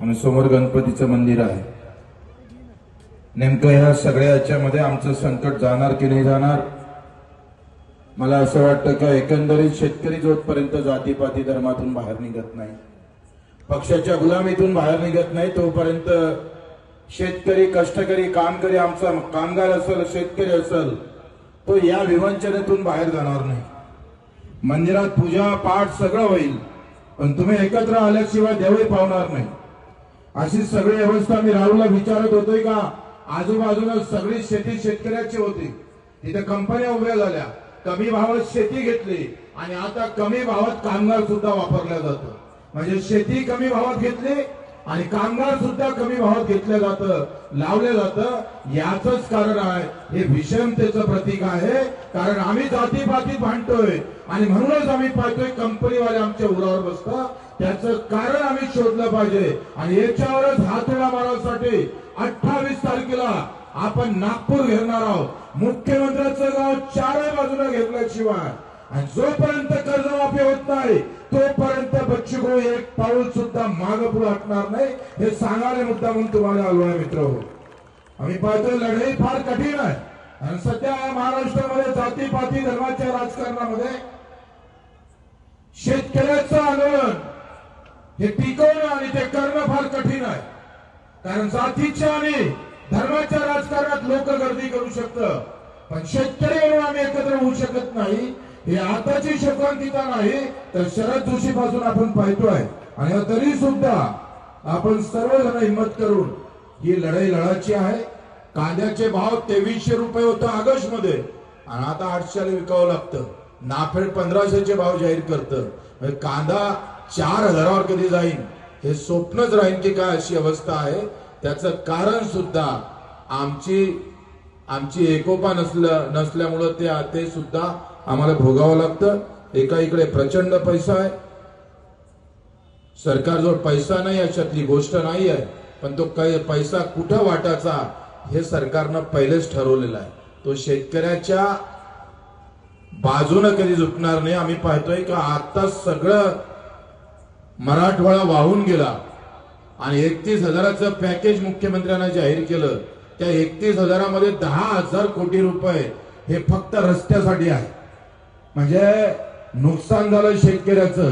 आणि समोर गणपतीचं मंदिर आहे. नेमकं ह्या सगळ्या याच्यामध्ये आमचं संकट जाणार की नाही जाणार? मला असं वाटतं का एकंदरीत शेतकरी जोपर्यंत जातीपाती धर्मातून बाहेर निघत नाही. पक्षाच्या गुलामीतून बाहेर निघत नाही तोपर्यंत शेतकरी कष्टकरी कामकरी आमचा कामगार असेल शेतकरी असेल तो या विवंचनेतून बाहेर जाणार नाही. मंदिरात पूजा पाठ सगळं होईल. पण तुम्ही एकत्र आल्याशिवाय देवही पावणार नाही. अशी सगळी व्यवस्था मी राहुलला विचारत होतोय का? आजूबाजूला सगळी शेती शेतकऱ्याची होती. तिथे कंपन्या उभ्या झाल्या. कमी भावात शेती घेतली आणि आता कमी भावात कामगार सुद्धा वापरल्या जातं. म्हणजे शेती कमी भावात घेतली आणि कामगार सुद्धा कमी भावात घेतलं जातं लावलं जातं. याच कारण आहे. हे विषमतेचं प्रतीक आहे. कारण आम्ही जातीपातीत भांडतोय आणि म्हणूनच आम्ही पाहतोय कंपनीवाले आमच्या उरावर बसतात. त्याचं कारण आम्ही शोधलं पाहिजे. आणि याच्यावरच हातोडा मारण्यासाठी अठ्ठावीस तारखेला आपण नागपूर घेणार आहोत. मुख्यमंत्र्याचं गाव चारही बाजूला घेतल्याशिवाय. आणि जोपर्यंत कर्जमाफी होत नाही तोपर्यंत बच्चू एक पाऊल सुद्धा माग पुढे हटणार नाही. हे सांगायला मुद्दा म्हणून तुम्हाला आलो आहे मित्र. आम्ही पाहतोय लढाई फार कठीण आहे. आणि सध्या महाराष्ट्रामध्ये जातीपाती धर्माच्या राजकारणामध्ये शेतकऱ्याचं आंदोलन हे टिकवणं आणि ते करणं फार कठीण आहे. कारण जातीच्या आणि धर्माच्या राजकारणात लोक गर्दी करू शकतं. पण शेतकरी म्हणून आम्ही एकत्र होऊ शकत नाही. हे आताची शोकांतिका नाही तर शरद जोशी पासून आपण पाहतोय. आणि तरी सुद्धा आपण सर्वजण हिंमत करून ही लढाई लढायची आहे. कांद्याचे भाव तेवीसशे रुपये होतं ऑगस्टमध्ये आणि आता आठशेला विकावं लागतं. नाफेड पंधराशेचे भाव जाहीर करतं. म्हणजे कांदा चार हजारावर कधी जाईल हे स्वप्नच राहील की काय अशी अवस्था आहे. त्याचं कारण सुद्धा आमची आमची एकोपा नसलं नसल्यामुळं ते ते सुद्धा आम्हाला भोगावं लागतं. एका इकडे प्रचंड पैसा आहे. सरकारजवळ पैसा नाही अशातली गोष्ट नाही आहे. पण तो काही पैसा कुठं वाटायचा हे सरकारनं पहिलेच ठरवलेलं आहे. तो शेतकऱ्याच्या बाजूनं कधी झुकणार नाही आम्ही पाहतोय का आता सगळं मराठवाडा वाहून गेला. आणि एकतीस हजाराचं पॅकेज मुख्यमंत्र्यांना जाहीर केलं. त्या एकतीस हजारामध्ये दहा हजार कोटी रुपये हे फक्त रस्त्यासाठी आहे. म्हणजे नुकसान झालं शेतकऱ्याचं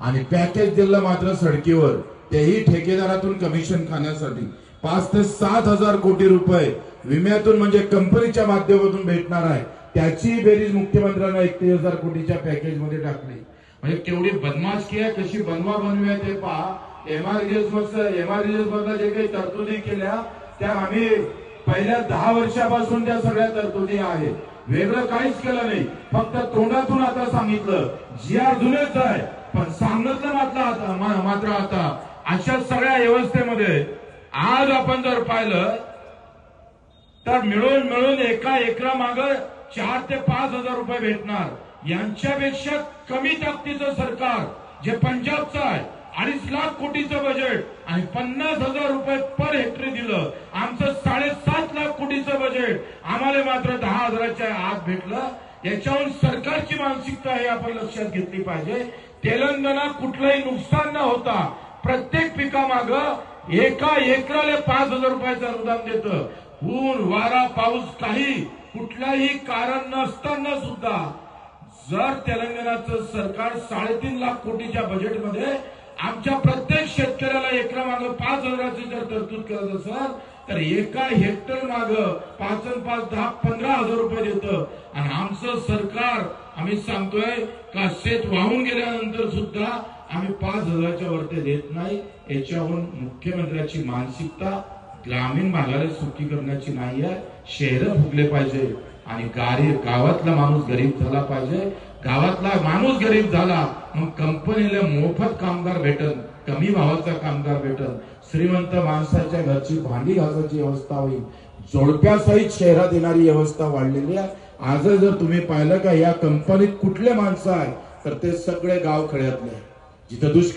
आणि पॅकेज दिलं मात्र सडकीवर. तेही ठेकेदारातून कमिशन खाण्यासाठी. पाच ते सात हजार कोटी रुपये विम्यातून म्हणजे कंपनीच्या माध्यमातून भेटणार आहे. त्याची बेरीज मुख्यमंत्र्यांना एकतीस हजार कोटीच्या पॅकेजमध्ये टाकली. म्हणजे केवढी बदमाशकी आहे कशी बनवा बनवी आहे ते पहा. एमआरजीएस एमआरजीएस मधल्या जे काही तरतुदी केल्या त्या आम्ही पहिल्या दहा वर्षापासून त्या सगळ्या तरतुदी आहेत. वेगळं काहीच केलं नाही. फक्त तोंडातून आता सांगितलं जी आर जुनेच आहे पण सांगितलं मात्र आता मात्र आता अशा सगळ्या व्यवस्थेमध्ये आज आपण जर पाहिलं तर मिळून मिळून एका एकरा माग चार ते पाच हजार रुपये भेटणार. यांच्यापेक्षा कमी ताकदीचं सरकार जे पंजाबचं आहे अडीच लाख कोटीचं बजेट आणि पन्नास हजार रुपये पर हेक्टरी दिलं. आमचं साडेसात लाख कोटीचं बजेट आम्हाला मात्र दहा हजाराच्या आत भेटलं. याच्याहून सरकारची मानसिकता हे आपण लक्षात घेतली पाहिजे. तेलंगणा कुठलंही नुकसान न होता प्रत्येक पिकामाग एका एकराला पाच हजार रुपयाचं अनुदान देतं. ऊन वारा पाऊस काही कुठल्याही कारण नसताना सुद्धा जर तेलंगणाचं सरकार साडेतीन लाख कोटीच्या बजेटमध्ये आमच्या प्रत्येक शेतकऱ्याला एकरा माग पाच हजाराची जर तरतूद करत असेल तर एका हेक्टर माग पाच पाच दहा पंधरा हजार रुपये देतं. आणि आमचं सरकार आम्ही सांगतोय का शेत वाहून गेल्यानंतर सुद्धा आम्ही पाच हजाराच्या वरती देत नाही. याच्याहून मुख्यमंत्र्याची मानसिकता ग्रामीण भागाला सुखी करण्याची नाही आहे. शहर फुगले पाहिजे आणि गारी गावातला माणूस गरीब झाला पाहिजे. गावातला माणूस गरीब झाला मग कंपनीला मोफत कामगार भेटल कमी भावाचा कामगार भेटल श्रीमंत माणसाच्या घरची भांडी घासायची व्यवस्था होईल. जोडप्यासहित शहरात येणारी व्यवस्था वाढलेली आहे. आज जर तुम्ही पाहिलं का या कंपनीत कुठले माणसं आहे तर ते सगळे गाव खेड्यातले जिथं दुष्काळ